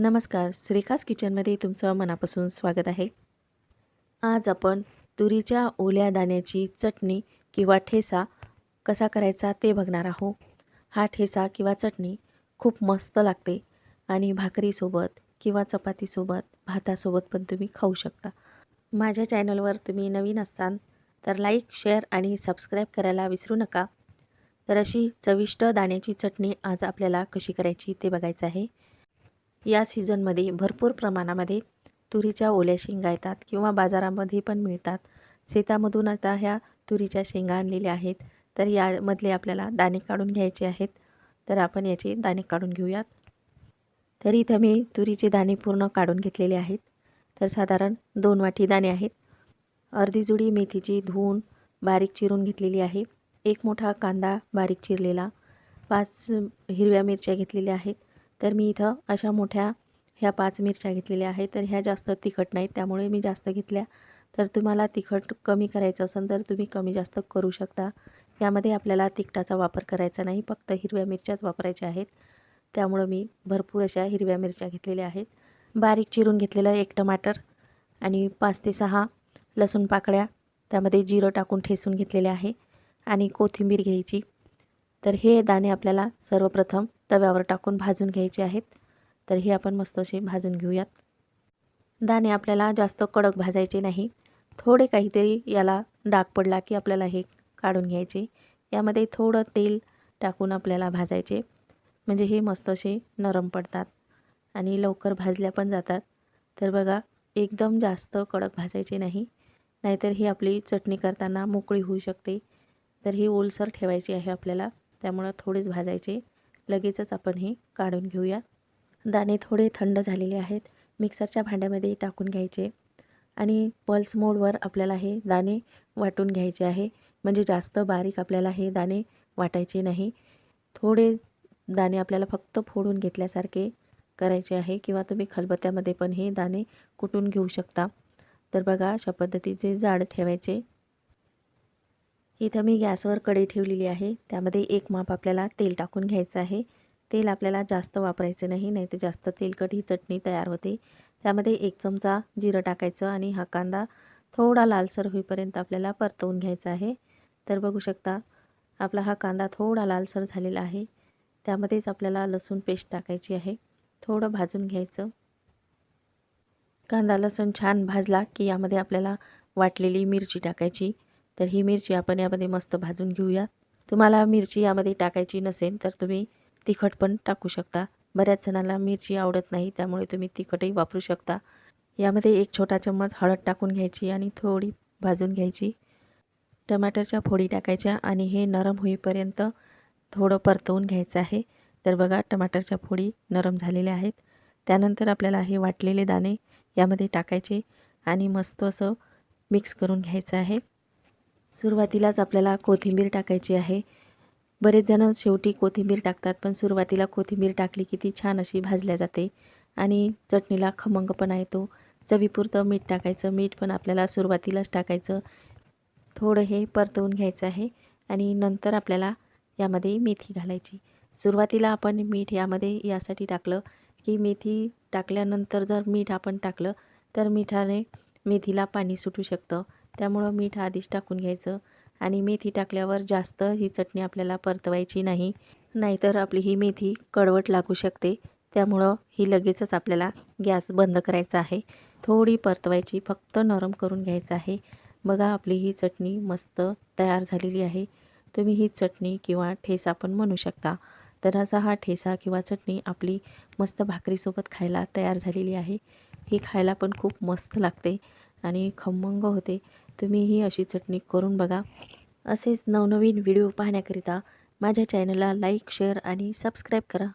नमस्कार श्रीखास किचनमध्ये तुमचं मनापासून स्वागत आहे. आज आपण तुरीच्या ओल्या दाण्याची चटणी किंवा ठेसा कसा करायचा ते बघणार आहोत. हा ठेसा किंवा चटणी खूप मस्त लागते आणि भाकरीसोबत किंवा चपातीसोबत भातासोबत पण तुम्ही खाऊ शकता. माझ्या चॅनलवर तुम्ही नवीन असाल तर लाईक शेअर आणि सबस्क्राईब करायला विसरू नका. तर अशी चविष्ट दाण्याची चटणी आज आपल्याला कशी करायची ते बघायचं आहे. या सीझनमध्ये भरपूर प्रमाणामध्ये तुरीच्या ओल्या शेंगा येतात किंवा बाजारामध्ये पण मिळतात. शेतामधून आता ह्या तुरीच्या शेंगा आणलेल्या आहेत. तर यामधले आपल्याला दाणे काढून घ्यायचे आहेत. तर आपण याचे दाणे काढून घेऊयात. तर इथं मी तुरीचे दाणे पूर्ण काढून घेतलेले आहेत. तर साधारण दोन वाटी दाणे आहेत. अर्धी जुडी मेथीची धुवून बारीक चिरून घेतलेली आहे. एक मोठा कांदा बारीक चिरलेला. पाच हिरव्या मिरच्या घेतलेल्या आहेत. तर मी इथं अशा मोठ्या ह्या पाच मिरच्या घेतलेल्या आहेत. तर ह्या जास्त तिखट नाहीत त्यामुळे मी जास्त घेतल्या. तर तुम्हाला तिखट कमी करायचं असेल तर तुम्ही कमी जास्त करू शकता. यामध्ये आपल्याला तिखटाचा वापर करायचा नाही फक्त हिरव्या मिरच्याच वापरायच्या आहेत. त्यामुळं मी भरपूर अशा हिरव्या मिरच्या घेतलेल्या आहेत. बारीक चिरून घेतलेलं एक टमाटर आणि पाच ते सहा लसूण पाकळ्या त्यामध्ये जिरं टाकून ठेसून घेतलेले आहे. आणि कोथिंबीर घ्यायची. तर हे दाणे आपल्याला सर्वप्रथम तव्यावर टाकून भाजून घ्यायचे आहेत. तर हे आपण मस्त असे भाजून घेऊयात. दाणे आपल्याला जास्त कडक भाजायचे नाही. थोडे काहीतरी याला डाग पडला की आपल्याला हे काढून घ्यायचे. यामध्ये थोडं तेल टाकून आपल्याला भाजायचे. म्हणजे हे मस्त असे नरम पडतात आणि लवकर भाजल्या पण जातात. तर बघा एकदम जास्त कडक भाजायचे नाही. नाहीतर ही आपली चटणी करताना मोकळी होऊ शकते. तर ही ओलसर ठेवायची आहे आपल्याला. त्यामुळं थोडेच भाजायचे. लगेचच आपण हे काढून घेऊया. दाणे थोडे थंड झालेले आहेत. मिक्सरच्या भांड्यामध्ये टाकून घ्यायचे. आणि पल्स मोडवर आपल्याला हे दाणे वाटून घ्यायचे आहे. म्हणजे जास्त बारीक आपल्याला हे दाणे वाटायचे नाही. थोडे दाणे आपल्याला फक्त फोडून घेतल्यासारखे करायचे आहे किंवा तुम्ही खलबत्त्यामध्ये पण हे दाणे कुटून घेऊ शकता. तर बघा अशा पद्धतीचे जाड ठेवायचे. इथं मी गॅसवर कढई ठेवलेली आहे. त्यामध्ये एक माप आपल्याला तेल टाकून घ्यायचं आहे. तेल आपल्याला जास्त वापरायचं नाही नाही तर जास्त तेलकट ही चटणी तयार होते. त्यामध्ये एक चमचा जिरं टाकायचं आणि हा कांदा थोडा लालसर होईपर्यंत आपल्याला परतवून घ्यायचा आहे. तर बघू शकता आपला हा कांदा थोडा लालसर झालेला आहे. त्यामध्येच आपल्याला लसूण पेस्ट टाकायची आहे. थोडं भाजून घ्यायचं. कांदा लसूण छान भाजला की यामध्ये आपल्याला वाटलेली मिरची टाकायची. तर ही मिरची आपण यामध्ये मस्त भाजून घेऊया. तुम्हाला मिरची यामध्ये टाकायची नसेल तर तुम्ही तिखट पण टाकू शकता. बऱ्याच जणांना मिरची आवडत नाही त्यामुळे तुम्ही तिखटही वापरू शकता. यामध्ये एक छोटा चम्मच हळद टाकून घ्यायची आणि थोडी भाजून घ्यायची. टमाटरच्या फोडी टाकायच्या आणि हे नरम होईपर्यंत थोडं परतवून घ्यायचं आहे. तर बघा टमाटरच्या फोडी नरम झालेल्या आहेत. त्यानंतर आपल्याला हे वाटलेले दाणे यामध्ये टाकायचे आणि मस्त असं मिक्स करून घ्यायचं आहे. सुरुवातीलाच आपल्याला कोथिंबीर टाकायची आहे. बरेच जण शेवटी कोथिंबीर टाकतात पण सुरुवातीला कोथिंबीर टाकली की ती छान अशी भाजल्या जाते आणि चटणीला खमंगपणा येतो चवीपुरतं मीठ टाकायचं मीठ पण आपल्याला सुरुवातीलाच टाकायचं. थोडं हे परतवून घ्यायचं आहे आणि नंतर आपल्याला यामध्ये मेथी घालायची. सुरुवातीला आपण मीठ यामध्ये यासाठी टाकलं की मेथी टाकल्यानंतर जर मीठ आपण टाकलं तर मिठाने मेथीला पाणी सुटू शकतं. त्यामुळं मीठ आधीच टाकून घ्यायचं. आणि मेथी टाकल्यावर जास्त ही चटणी आपल्याला परतवायची नाही. नाहीतर आपली ही मेथी कडवट लागू शकते. त्यामुळं ही लगेचच आपल्याला गॅस बंद करायचा आहे. थोडी परतवायची फक्त नरम करून घ्यायचं आहे. बघा आपली ही चटणी मस्त तयार झालेली आहे. तुम्ही ही चटणी किंवा ठेसा पण म्हणू शकता. तर असा हा ठेसा किंवा चटणी आपली मस्त भाकरीसोबत खायला तयार झालेली आहे. ही खायला पण खूप मस्त लागते आणि खमंग होते. तुम्हीही अशी चटणी करून बघा. असेच नवनवीन व्हिडिओ पाहण्याकरिता माझ्या चॅनलला लाईक शेअर आणि सबस्क्राईब करा.